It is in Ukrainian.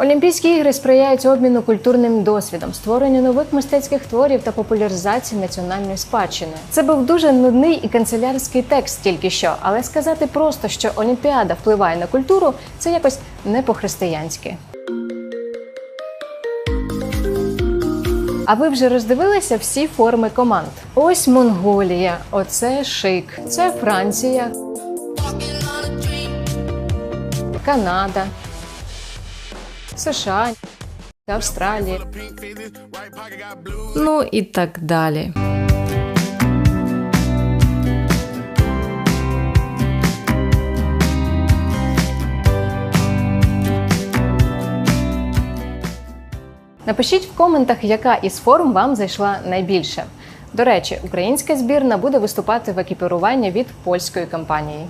Олімпійські ігри сприяють обміну культурним досвідом, створенню нових мистецьких творів та популяризації національної спадщини. Це був дуже нудний і канцелярський текст тільки що, але сказати просто, що Олімпіада впливає на культуру, це якось не по-християнськи. А ви вже роздивилися всі форми команд? Ось Монголія, оце шик, це Франція, Канада, США, Австралія. Ну і так далі. Напишіть в коментах, яка із форм вам зайшла найбільше. До речі, українська збірна буде виступати в екіпіруванні від польської компанії.